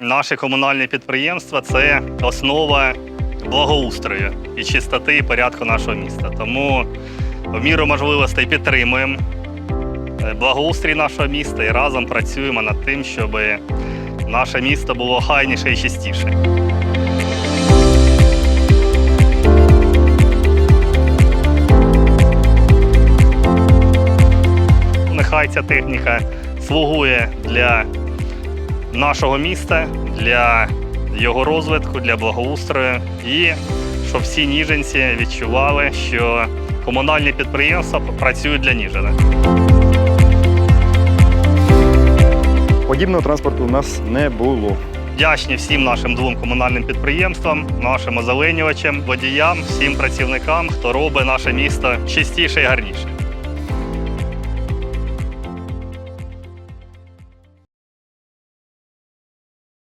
Наші комунальні підприємства це основа благоустрою і чистоти і порядку нашого міста. Тому в міру можливостей підтримуємо е, благоустрій нашого міста і разом працюємо над тим, щоб наше місто було хайніше і чистіше. Нехай ця техніка слугує для нашого міста, для його розвитку, для благоустрою і щоб всі ніженці відчували, що комунальні підприємства працюють для Ніжина. Подібного транспорту у нас не було. Вдячні всім нашим двом комунальним підприємствам, нашим озеленювачам, водіям, всім працівникам, хто робить наше місто чистіше і гарніше.